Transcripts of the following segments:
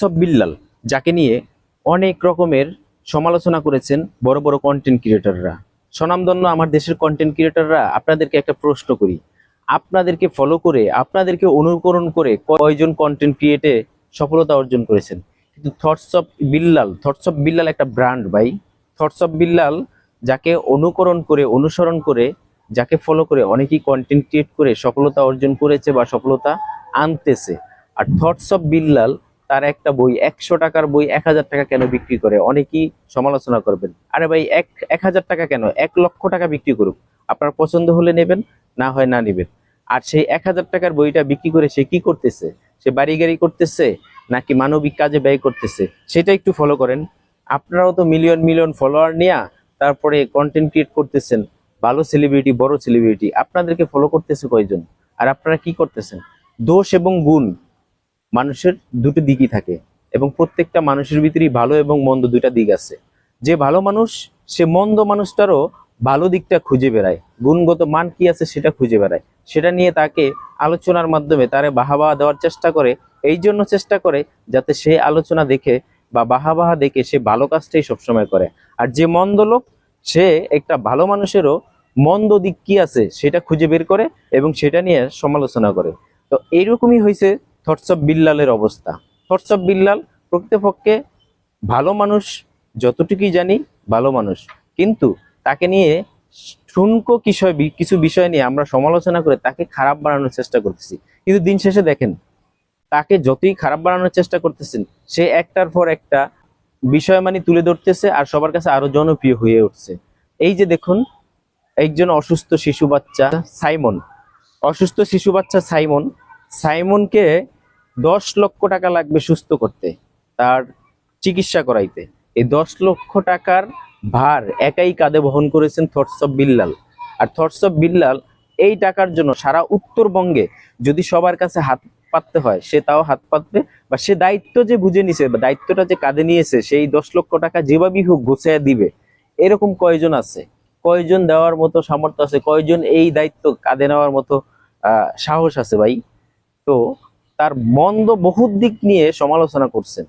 Thoughts Billal, যাকে নিয়ে অনেক রকমের সমালোচনা করেছেন বড় বড় কন্টেন্ট ক্রিয়েটররা স্বনামধন্য আমার দেশের কন্টেন্ট ক্রিয়েটররা আপনাদেরকে একটা প্রশ্ন করি। আপনাদেরকে ফলো করে, আপনাদেরকে অনুকরণ করে কয়জন কন্টেন্ট ক্রিয়েটে সফলতা অর্জন করেছেন? কিন্তু thoughts of Billal thoughts of Billal একটা ব্র্যান্ড ভাই। থটস অফ বিল্লাল যাকে অনুকরণ করে, অনুসরণ করে, যাকে ফলো করে অনেকেই কন্টেন্ট ক্রিয়েট করে সফলতা অর্জন করেছে বা সফলতা আনতেছে। আর থটস অফ বিল্লাল তার একটা বই, একশো টাকার বই এক হাজার টাকা কেন বিক্রি করে? অনেকেই সমালোচনা করবেন। আরে ভাই, এক এক হাজার টাকা কেন? এক লক্ষ টাকা বিক্রি করুক। আপনার পছন্দ হলে নেবেন, না হয় না নেবেন। আর সেই এক হাজার টাকার বইটা বিক্রি করে সে কি করতেছে? সে বাড়ি গাড়ি করতেছে, নাকি মানবিক কাজে ব্যয় করতেছে? সেটা একটু ফলো করেন। আপনারাও তো মিলিয়ন মিলিয়ন ফলোয়ার নিয়ে, তারপরে কন্টেন্ট ক্রিয়েট করতেছেন। ভালো সেলিব্রিটি বড় সেলিব্রিটি আপনাদেরকে ফলো করতেছে কয়জন? আর আপনারা কি করতেছেন? দোষ এবং গুণ। মানুষের দুটো দিকই থাকে এবং প্রত্যেকটা মানুষের ভিতরেই ভালো এবং মন্দ দুইটা দিক আছে। যে ভালো মানুষ, সে মন্দ মানুষটারও ভালো দিকটা খুঁজে বেড়ায়। গুণগত মান কি আছে সেটা খুঁজে বেড়ায়। সেটা নিয়ে তাকে আলোচনার মাধ্যমে তারে বাহাবা দেওয়ার চেষ্টা করে, এই জন্য চেষ্টা করে যাতে সে আলোচনা দেখে বা বাহাবাহা দেখে সে ভালো কাজটাই সবসময় করে। আর যে মন্দ লোক, সে একটা ভালো মানুষেরও মন্দ দিক কি আছে সেটা খুঁজে বের করে এবং সেটা নিয়ে সমালোচনা করে। তো এইরকমই হয়েছে থটস অফ বিল্লালের অবস্থা। থটস অফ বিল্লাল প্রকৃতপক্ষে ভালো মানুষ, যতটুকুই জানি ভালো মানুষ। কিন্তু তাকে নিয়ে ঠুনকো বিষয় কিছু বিষয় নিয়ে আমরা সমালোচনা করে তাকে খারাপ বানানোর চেষ্টা করতেছি। কিন্তু দিন শেষে দেখেন, তাকে যতই খারাপ বানানোর চেষ্টা করতেছেন, সে একটার পর একটা বিষয় মানে তুলে ধরতেছে আর সবার কাছে আরও জনপ্রিয় হয়ে উঠছে। এই যে দেখুন, একজন অসুস্থ শিশু বাচ্চা সাইমন। অসুস্থ শিশু বাচ্চা সাইমন সাইমনকে দশ লক্ষ টাকা লাগবে সুস্থ করতে, তার চিকিৎসা করাইতে। এই দশ লক্ষ টাকার ভার একাই কাঁধে বহন করেছেন থটস অফ বিল্লাল। আর থটস অফ বিল্লাল এই টাকার জন্য সারা উত্তরবঙ্গে যদি সবার কাছে হাত পাততে হয়, সে তাও হাত পাতবে বা সে দায়িত্ব যে বুঝে নিছে বা দায়িত্বটা যে কাঁধে নিয়েছে, সেই দশ লক্ষ টাকা যেভাবেই হোক গোছায় দিবে। এরকম কয়জন আছে? কয়জন দেওয়ার মতো সামর্থ্য আছে? কয়জন এই দায়িত্ব কাঁধে নেওয়ার মতো সাহস আছে ভাই? তো তার মন্দ বহুত দিক নিয়ে সমালোচনা করছেন।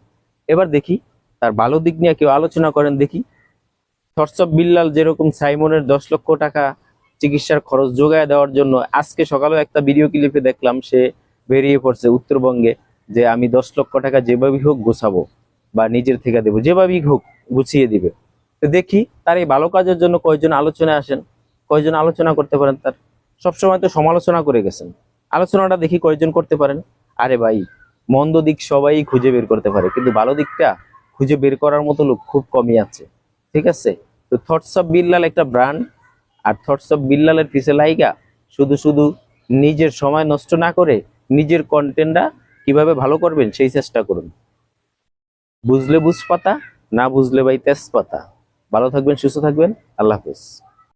এবার দেখি, তার ভালো দিক নিয়ে কেউ আলোচনা করেন দেখি। অফ বিল্লাল যেরকম সাইমনের দশ লক্ষ টাকা চিকিৎসার খরচ যোগায় দেওয়ার জন্য আজকে সকালেও একটা ভিডিও ক্লিপে দেখলাম, সে বেরিয়ে পড়ছে উত্তরবঙ্গে যে আমি দশ লক্ষ টাকা যেভাবেই হোক গোছাবো বা নিজের থেকে দেবো, যেভাবেই হোক গুছিয়ে দিবে। তো দেখি, তার এই ভালো কাজের জন্য কয়জন আলোচনায় আসেন, কয়জন আলোচনা করতে পারেন তার? সবসময় তো সমালোচনা করে গেছেন। আলোচনাটা দেখি কয়জন করতে পারেন। আরে ভাই, মন্দ দিক সবাই খুঁজে বের করতে পারে, কিন্তু ভালো দিকটা খুঁজে বের করার মতো লোক খুব কমই আছে, ঠিক আছে? তো থটস অফ বিল্লাল একটা ব্র্যান্ড আর থটস অফ বিল্লালের পিছে লাইগা শুধু শুধু নিজের সময় নষ্ট না করে নিজের কন্টেন্টটা কীভাবে ভালো করবেন সেই চেষ্টা করুন। বুঝলে বুঝ পাতা না বুঝলে ভাই তেজপাতা। ভালো থাকবেন, সুস্থ থাকবেন, আল্লাহ হাফিজ।